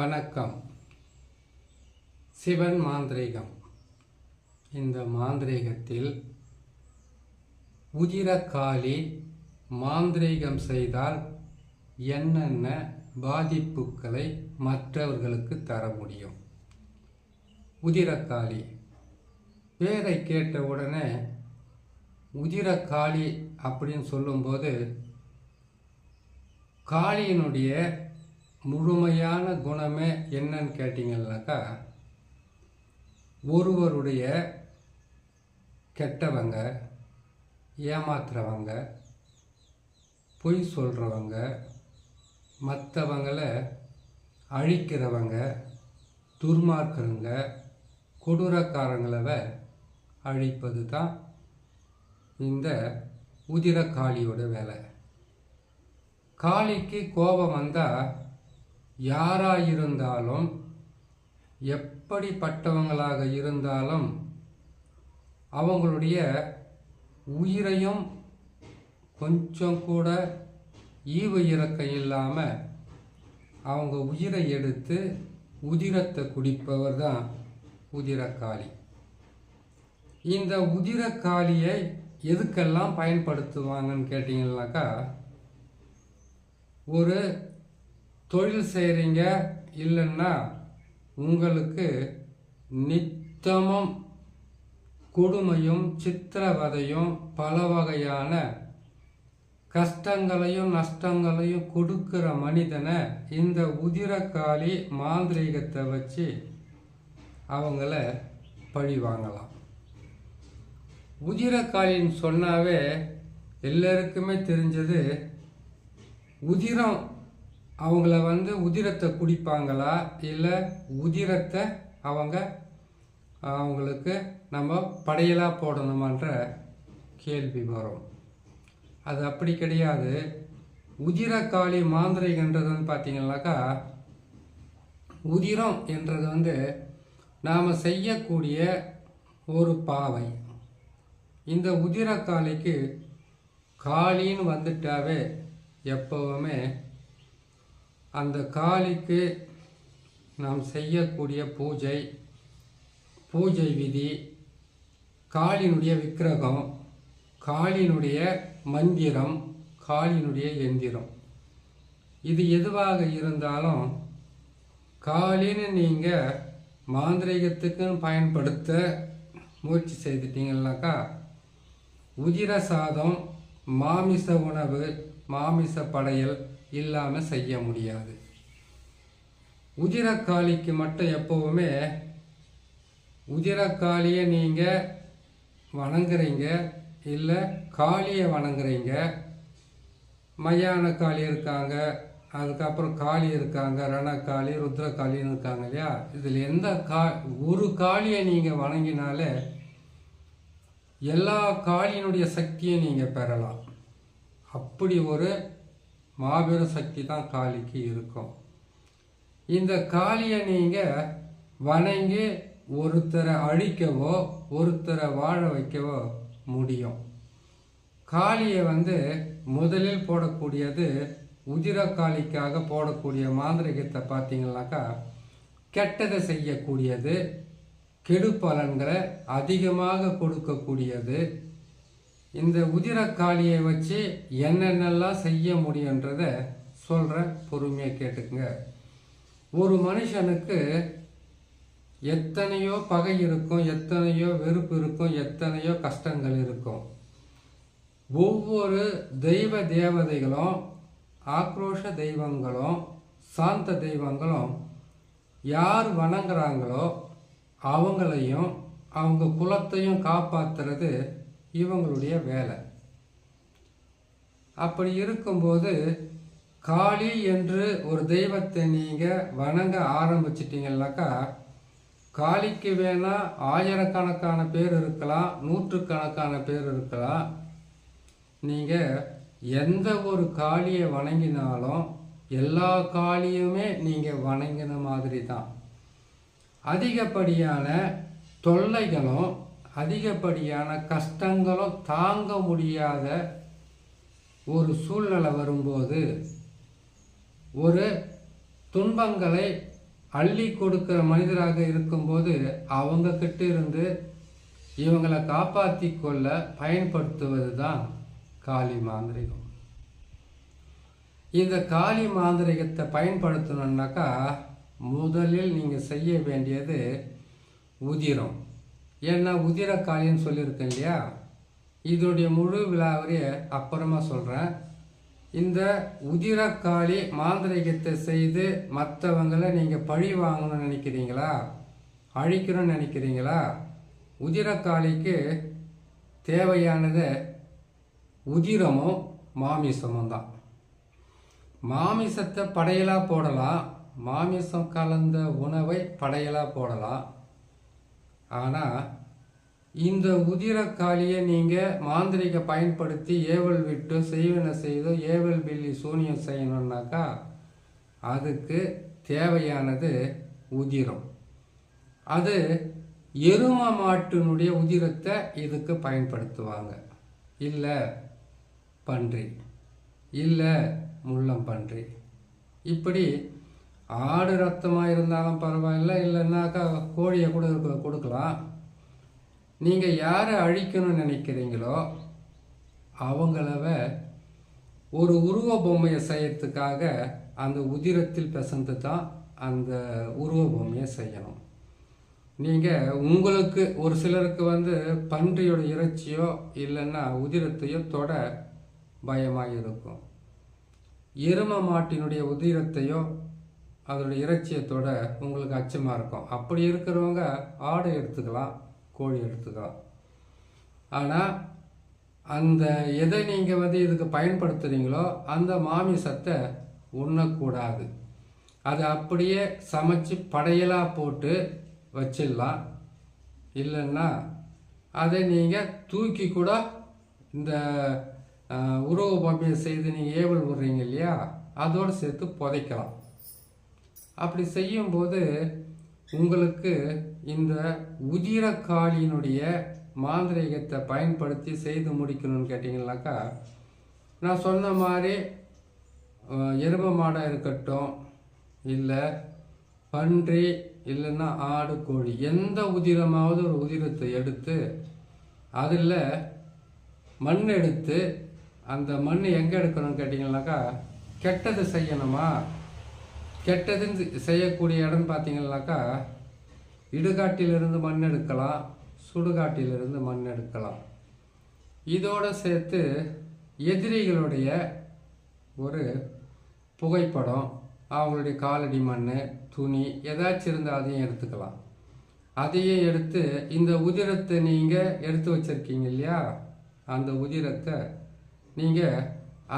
வணக்கம். சிவன் மாந்திரீகம். இந்த மாந்திரீகத்தில் உதிரக்காலி மாந்திரீகம் செய்தால் என்னென்ன பாதிப்புகளை மற்றவர்களுக்கு தர முடியும்? உதிரக்காளி பேரை கேட்ட உடனே உதிரக்காளி அப்படின்னு சொல்லும்போது காளியினுடைய முழுமையான குணமே என்னன்னு கேட்டிங்கன்னாக்கா ஒருவருடைய கெட்டவங்க ஏமாத்துறவங்க பொய் சொல்கிறவங்க மற்றவங்களை அழிக்கிறவங்க துர்மார்க்கிறவங்க கொடூரக்காரங்களவை அழிப்பது தான் இந்த உதிரக்காளியோட வேலை. காளிக்கு கோபம் வந்தால் யாராக இருந்தாலும் எப்படிப்பட்டவங்களாக இருந்தாலும் அவங்களுடைய உயிரையும் கொஞ்சம் கூட ஈவு இறக்கம் இல்லாமல் அவங்க உயிரை எடுத்து உதிரத்தை குடிப்பவர் தான் உதிரக்காளி. இந்த உதிரக்காளியை எதுக்கெல்லாம் பயன்படுத்துவாங்கன்னு கேட்டிங்கன்னாக்கா ஒரு தொழில் செய்கிறீங்க இல்லைன்னா உங்களுக்கு நித்தமும் கொடுமையும் சித்திரவதையும் பல வகையான கஷ்டங்களையும் நஷ்டங்களையும் கொடுக்கிற மனிதனை இந்த உதிரக்காளி மாந்திரீகத்தை வச்சு அவங்கள பழி வாங்கலாம். உதிரக்காளின்னு சொன்னாவே எல்லாருக்குமே தெரிஞ்சது உதிரம் அவங்கள வந்து உதிரத்தை குடிப்பாங்களா? இல்லை உதிரத்தை அவங்க அவங்களுக்கு நம்ம படையலாக போடணுமான்ற கேள்வி வரும். அது அப்படி கிடையாது. உதிரக்காளி மாந்திரைகன்றது வந்து பார்த்தீங்கன்னாக்கா உதிரம் என்றது வந்து நாம் செய்யக்கூடிய ஒரு பாவை. இந்த உதிரக்காளிக்கு காளின்னு வந்துட்டாவே எப்பவுமே அந்த காளிக்கு நாம் செய்யக்கூடிய பூஜை பூஜை விதி காளியினுடைய விக்கிரகம் காளியினுடைய மந்திரம் காளியினுடைய எந்திரம். இது எதுவாக இருந்தாலும் காளின்னு நீங்கள் மாந்திரிகத்துக்குன்னு பயன்படுத்த முயற்சி செய்துட்டீங்கன்னாக்கா உதிர சாதம் மாமிச உணவு மாமிச படையல் இல்லாமல் செய்ய முடியாது. உதிரக்காளிக்கு மட்டும் எப்போவுமே உதிரக்காளியை நீங்கள் வணங்குறீங்க இல்லை காளியை வணங்குறீங்க. மயான காளி இருக்காங்க அதுக்கப்புறம் காளி இருக்காங்க ரணக்காளி ருத்ரகாளின்னு இருக்காங்க இல்லையா? இதில் எந்த கா ஒரு காளியை நீங்கள் வணங்கினாலே எல்லா காளியினுடைய சக்தியை நீங்கள் பெறலாம். அப்படி ஒரு மாபெரும் சக்தி தான் காளிக்கு இருக்கும். இந்த காளியை நீங்கள் வணங்கி ஒருத்தரை அழிக்கவோ ஒருத்தரை வாழ வைக்கவோ முடியும். காளியை வந்து முதலில் போடக்கூடியது உதிரக்காளிக்காக போடக்கூடிய மாந்திரிகத்தை பார்த்தீங்கன்னாக்கா கெட்டதை செய்யக்கூடியது கெடு பலன்களை அதிகமாக கொடுக்கக்கூடியது. இந்த உதிரக்காளியை வச்சு என்னென்னலாம் செய்ய முடியுன்றத சொல்கிறேன் பொறுமையாக கேட்டுக்குங்க. ஒரு மனுஷனுக்கு எத்தனையோ பகை இருக்கும் எத்தனையோ வெறுப்பு இருக்கும் எத்தனையோ கஷ்டங்கள் இருக்கும். ஒவ்வொரு தெய்வ தேவதைகளும் ஆக்ரோஷ தெய்வங்களும் சாந்த தெய்வங்களும் யார் வணங்குறாங்களோ அவங்களையும் அவங்க குலத்தையும் காப்பாற்றுறது இவங்களுடைய வேலை. அப்படி இருக்கும்போது காளி என்று ஒரு தெய்வத்தை நீங்கள் வணங்க ஆரம்பிச்சிட்டிங்கனாக்கா காளிக்கு வேணால் ஆயிரக்கணக்கான பேர் இருக்கலாம் நூற்றுக்கணக்கான பேர் இருக்கலாம். நீங்கள் எந்த ஒரு காளியை வணங்கினாலும் எல்லா காளியுமே நீங்கள் வணங்கின மாதிரி தான் அதிகப்படியான தொல்லைகளும் அதிகப்படியான கஷ்டங்களும் தாங்க முடியாத ஒரு சூழ்நிலை வரும்போது ஒரு துன்பங்களை அள்ளி கொடுக்கிற மனிதராக இருக்கும்போது அவங்க கிட்ட இருந்து இவங்களை காப்பாற்றி கொள்ள பயன்படுத்துவது தான் காளி மாந்திரிகம். இந்த காளி மாந்திரிகத்தை பயன்படுத்தணுன்னாக்கா முதலில் நீங்கள் செய்ய வேண்டியது உதிரம். ஏன்னா உதிரக்காளின்னு சொல்லியிருக்கேன் இல்லையா? இதனுடைய முழு விழாவரைய அப்புறமா சொல்கிறேன் இந்த உதிரக்காளி மாந்திரிகத்தை செய்து மற்றவங்களை நீங்கள் பழி வாங்கணும்னு நினைக்கிறீங்களா? அழிக்கணும்னு நினைக்கிறீங்களா? உதிரக்காளிக்கு தேவையானது உதிரமும் மாமிசமும் தான். மாமிசத்தை படையலாக போடலாம். மாமிசம் கலந்த உணவை படையலாக போடலாம். ஆனால் இந்த உதிரக்காளியை நீங்கள் மாந்திரிக பயன்படுத்தி ஏவல் விட்டு செய்வன செய்தோ ஏவல் பில்லி சூனியம் செய்யணுன்னாக்கா அதுக்கு தேவையானது உதிரம். அது எரும மாட்டினுடைய உதிரத்தை இதுக்கு பயன்படுத்துவாங்க. இல்லை பன்றி. இல்லை முள்ளம் பன்றி. இப்படி ஆடு ரத்தமாக இருந்தாலும் பரவாயில்ல இல்லைன்னாக்கா கோழியை கூட கொடுக்கலாம். நீங்கள் யாரை அழிக்கணும்னு நினைக்கிறீங்களோ அவங்களவ ஒரு உருவ பொம்மையை செய்யறதுக்காக அந்த உதிரத்தில் பெசந்து தான் அந்த உருவ பொம்மையை செய்யணும். நீங்கள் உங்களுக்கு ஒரு சிலருக்கு வந்து பன்றியோட இறைச்சியோ இல்லைன்னா உதிரத்தையோ தொட பயமாக இருக்கும் எரும மாட்டினுடைய உதிரத்தையோ அதனுடைய இறைச்சியத்தோட உங்களுக்கு அச்சமாக இருக்கும். அப்படி இருக்கிறவங்க ஆடை எடுத்துக்கலாம் கோழி எடுத்துக்கலாம். ஆனால் அந்த எதை நீங்கள் வந்து இதுக்கு பயன்படுத்துகிறீங்களோ அந்த மாமிசத்தை உண்ணக்கூடாது. அதை அப்படியே சமைச்சு படையலாக போட்டு வச்சிடலாம். இல்லைன்னா அதை நீங்கள் தூக்கி கூட இந்த அஹ், உருவ செய்து நீங்கள் ஏவல் விடுறீங்க இல்லையா அதோடு சேர்த்து புதைக்கலாம். அப்படி செய்யும்போது உங்களுக்கு இந்த உதிரக்காளியினுடைய மாந்திரீகத்தை பயன்படுத்தி செய்து முடிக்கணும்னு கேட்டிங்கனாக்கா நான் சொன்ன மாதிரி எரும எருமை மாடாக இருக்கட்டும் இல்லை பன்றி இல்லைன்னா ஆடு கோழி எந்த உதிரமாவது ஒரு உதிரத்தை எடுத்து அதில் மண் எடுத்து அந்த மண் எங்கே எடுக்கணும்னு கேட்டிங்கனாக்கா கெட்டது செய்யணுமா? கெட்டதுன்னு செய்யக்கூடிய இடம்னு பார்த்தீங்கன்னாக்கா இடுகாட்டிலிருந்து மண் எடுக்கலாம் சுடுகாட்டிலிருந்து மண் எடுக்கலாம். இதோடு சேர்த்து எதிரிகளுடைய ஒரு புகைப்படம் அவங்களுடைய காலடி மண் துணி ஏதாச்சும் இருந்தால் அதையும் எடுத்துக்கலாம். அதையும் எடுத்து இந்த உதிரத்தை நீங்கள் எடுத்து வச்சுருக்கீங்க இல்லையா? அந்த உதிரத்தை நீங்கள்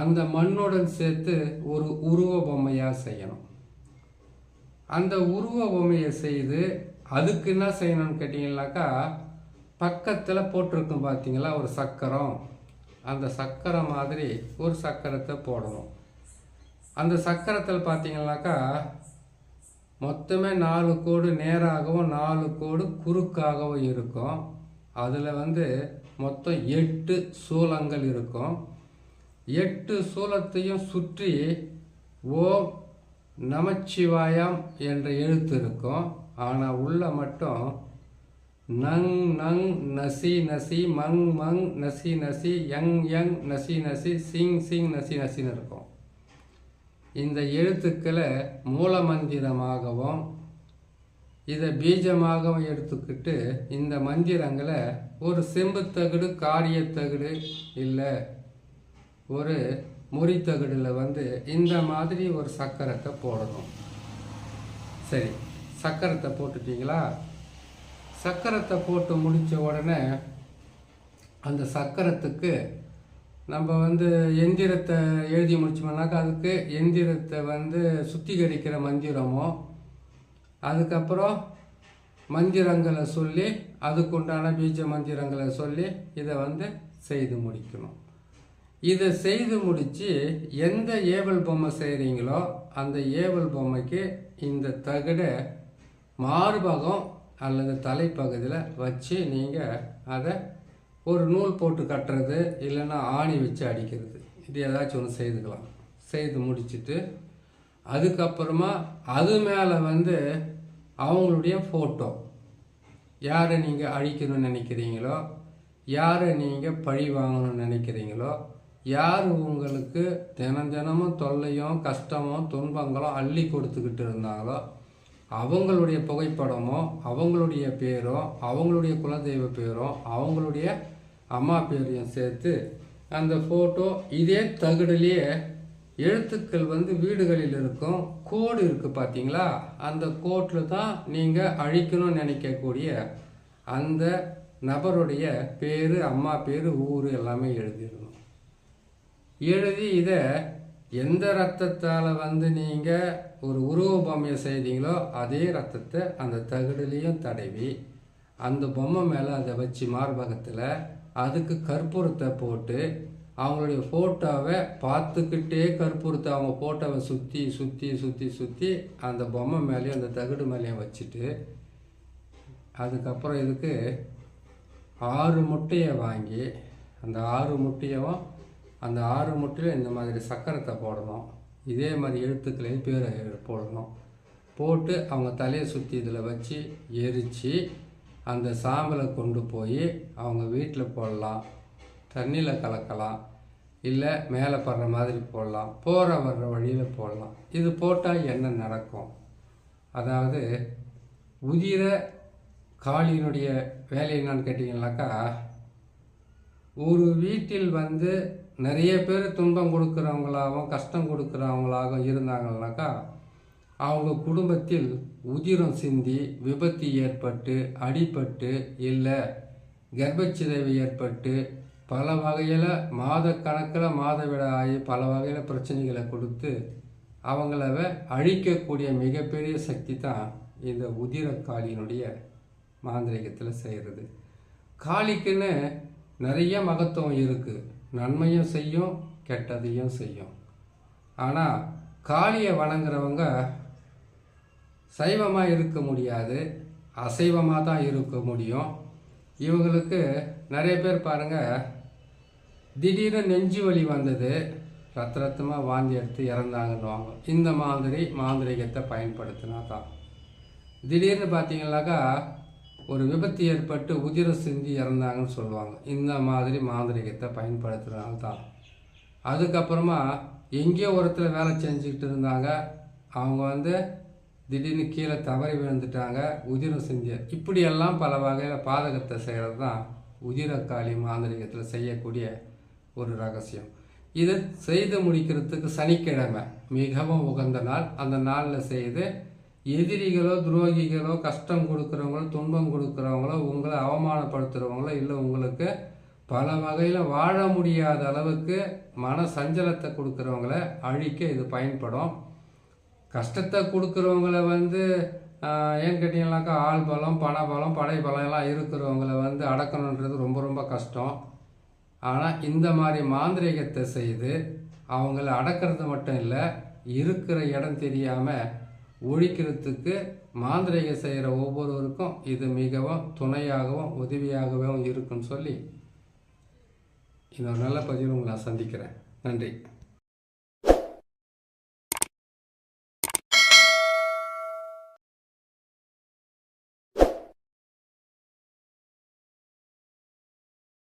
அந்த மண்ணுடன் சேர்த்து ஒரு உருவ பொம்மையாக செய்யணும். அந்த உருவ பொம்மையை செய்து அதுக்கு என்ன செய்யணும்னு கேட்டிங்கனாக்கா பக்கத்தில் போட்டிருக்கும் பார்த்தீங்களா ஒரு சக்கரம். அந்த சக்கரம் மாதிரி ஒரு சக்கரத்தை போடணும். அந்த சக்கரத்தில் பார்த்தீங்கன்னாக்கா மொத்தமே நாலு கோடு நேராகவும் நாலு கோடு குறுக்காகவும் இருக்கும். அதில் வந்து மொத்தம் எட்டு சூலங்கள் இருக்கும். எட்டு சூலத்தையும் சுற்றி ஓம் நமச்சிவாயம் என்ற எழுத்து இருக்கும். ஆனால் உள்ள மட்டும் நங் நங் நசி நசி மங் மங் நசி நசி யங் யங் நசி நசி சிங் சிங் நசி நசின்னு இருக்கும். இந்த எழுத்துக்களை மூல மந்திரமாகவும் இதை பீஜமாகவும் எடுத்துக்கிட்டு இந்த மந்திரங்களை ஒரு செம்புத்தகடு காரியத்தகடு இல்லை ஒரு முறித்தகடில் வந்து இந்த மாதிரி ஒரு சக்கரத்தை போடணும். சரி சக்கரத்தை போட்டுட்டிங்களா? சக்கரத்தை போட்டு முடித்த உடனே அந்த சக்கரத்துக்கு நம்ம வந்து எந்திரத்தை எழுதி முடிச்சோம்னாக்கா அதுக்கு எந்திரத்தை வந்து சுத்திகரிக்கிற மந்திரமோ அதுக்கப்புறம் மந்திரங்களை சொல்லி அதுக்குண்டான பீஜ மந்திரங்களை சொல்லி இதை வந்து செய்து முடிக்கணும். இதை செய்து முடித்து எந்த ஏவல் பொம்மை செய்கிறீங்களோ அந்த ஏவல் பொம்மைக்கு இந்த தகடை மார்பகம் அல்லது தலைப்பகுதியில் வச்சு நீங்கள் அதை ஒரு நூல் போட்டு கட்டுறது இல்லைன்னா ஆணி வச்சு அடிக்கிறது. இது ஏதாச்சும் ஒன்று செய்துக்கலாம். செய்து முடிச்சிட்டு அதுக்கப்புறமா அது மேலே வந்து அவங்களுடைய ஃபோட்டோ யாரை நீங்கள் அழிக்கணும்னு நினைக்கிறீங்களோ யாரை நீங்கள் பழி வாங்கணும்னு நினைக்கிறீங்களோ யார் உங்களுக்கு தினம் தினமும் தொல்லையும் கஷ்டமும் துன்பங்களும் அள்ளி கொடுத்துக்கிட்டு இருந்தாங்களோ அவங்களுடைய புகைப்படமோ அவங்களுடைய பேரோ அவங்களுடைய குலதெய்வ பேரோ அவங்களுடைய அம்மா பேரையும் சேர்த்து அந்த ஃபோட்டோ இதே தகடுலேயே எழுத்துக்கள் வந்து வீடுகளில் இருக்கும் கோடு இருக்குது பார்த்தீங்களா அந்த கோட்டில் தான் நீங்கள் அழிக்கணும்னு நினைக்கக்கூடிய அந்த நபருடைய பேர் அம்மா பேர் ஊர் எல்லாமே எழுதிடணும். எழுதி இதை எந்த ரத்தத்தால் வந்து நீங்கள் ஒரு உருவ பொம்மையை செய்தீங்களோ அதே ரத்தத்தை அந்த தகடுலேயும் தடவி அந்த பொம்மை மேலே அதை வச்சு மார்பகத்தில் அதுக்கு கற்பூரத்தை போட்டு அவங்களுடைய ஃபோட்டோவை பார்த்துக்கிட்டே கற்பூரத்தை அவங்க ஃபோட்டோவை சுற்றி சுற்றி சுற்றி சுற்றி அந்த பொம்மை மேலேயும் அந்த தகடு மேலேயும் வச்சுட்டு அதுக்கப்புறம் இதுக்கு ஆறு முட்டையை வாங்கி அந்த ஆறு முட்டையவும் அந்த ஆறு முட்டிலும் இந்த மாதிரி சக்கரத்தை போடணும். இதே மாதிரி எழுத்துக்களையும் பேரை போடணும். போட்டு அவங்க தலையை சுற்றி இதில் வச்சு எரித்து அந்த சாம்பலை கொண்டு போய் அவங்க வீட்டில் போடலாம். தண்ணியில் கலக்கலாம். இல்லை மேலே படுற மாதிரி போடலாம். போகிற வர்ற வழியில் போடலாம். இது போட்டால் என்ன நடக்கும்? அதாவது உதிர காளியினுடைய வேலை என்னன்னு கேட்டிங்கனாக்கா ஒரு வீட்டில் வந்து நிறைய பேர் துன்பம் கொடுக்குறவங்களாகவும் கஷ்டம் கொடுக்குறவங்களாகவும் இருந்தாங்கன்னாக்கா அவங்க குடும்பத்தில் உதிரம் சிந்தி விபத்து ஏற்பட்டு அடிபட்டு இல்லை கர்ப்பச்சிதைவு ஏற்பட்டு பல வகையில் மாத கணக்கில் மாதவிட ஆகி பல வகையில் பிரச்சனைகளை கொடுத்து அவங்கள அழிக்கக்கூடிய மிகப்பெரிய சக்தி தான் இந்த உதிர காளியினுடைய மாந்திரிகத்தில் செய்கிறது காளிக்குன்னு நிறைய மகத்துவம் இருக்குது நன்மையும் செய்யும் கெட்டதையும் செய்யும். ஆனால் காளியை வணங்குறவங்க சைவமாக இருக்க முடியாது அசைவமாக தான் இருக்க முடியும். இவங்களுக்கு நிறைய பேர் பாருங்கள் திடீர்னு நெஞ்சு வலி வந்தது ரத்த ரத்தமாக வாந்தி எடுத்து இறந்தாங்கன்னுவாங்க. இந்த மாதிரி மாந்திரிகத்தை பயன்படுத்தினா தான் திடீர்னு பார்த்தீங்கன்னாக்கா ஒரு விபத்து ஏற்பட்டு உதிரம் சிந்தி இறந்தாங்கன்னு சொல்லுவாங்க. இந்த மாதிரி மாந்திரிகத்தை பயன்படுத்துகிறனால தான் அதுக்கப்புறமா எங்கேயோ ஒருத்தர் வேலை செஞ்சுக்கிட்டு இருந்தாங்க. அவங்க வந்து திடீர்னு கீழே தவறி விழுந்துட்டாங்க. உதிரம் செஞ்சு இப்படியெல்லாம் பல வகையில் பாதகத்தை செய்கிறது தான் உதிரக்காளி மாந்திரிகத்தில் செய்யக்கூடிய ஒரு ரகசியம். இது செய்து முடிக்கிறதுக்கு சனிக்கிழமை மிகவும் உகந்த நாள். அந்த நாளில் செய்து எதிரிகளோ துரோகிகளோ கஷ்டம் கொடுக்குறவங்களோ துன்பம் கொடுக்குறவங்களோ உங்களை அவமானப்படுத்துகிறவங்களோ இல்லை உங்களுக்கு பல வகையில் வாழ முடியாத அளவுக்கு மன சஞ்சலத்தை கொடுக்குறவங்கள அழிக்க இது பயன்படும். கஷ்டத்தை கொடுக்குறவங்கள வந்து ஏன்னு ஏன் கேட்டிங்கனாக்கா ஆள் பலம் பண பலம் படை பலம் எல்லாம் இருக்கிறவங்கள வந்து அடக்கணுன்றது ரொம்ப ரொம்ப கஷ்டம். ஆனால் இந்த மாதிரி மாந்திரீகத்தை செய்து அவங்கள அடக்கிறது மட்டும் இல்லை இருக்கிற இடம் தெரியாமல் ஒழிக்கிறதுக்கு மாந்திரிகை செய்கிற ஒவ்வொருவருக்கும் இது மிகவும் துணையாகவும் உதவியாகவும் இருக்குன்னு சொல்லி இன்னொரு நல்ல பதிவில் உங்களை நான் சந்திக்கிறேன். நன்றி.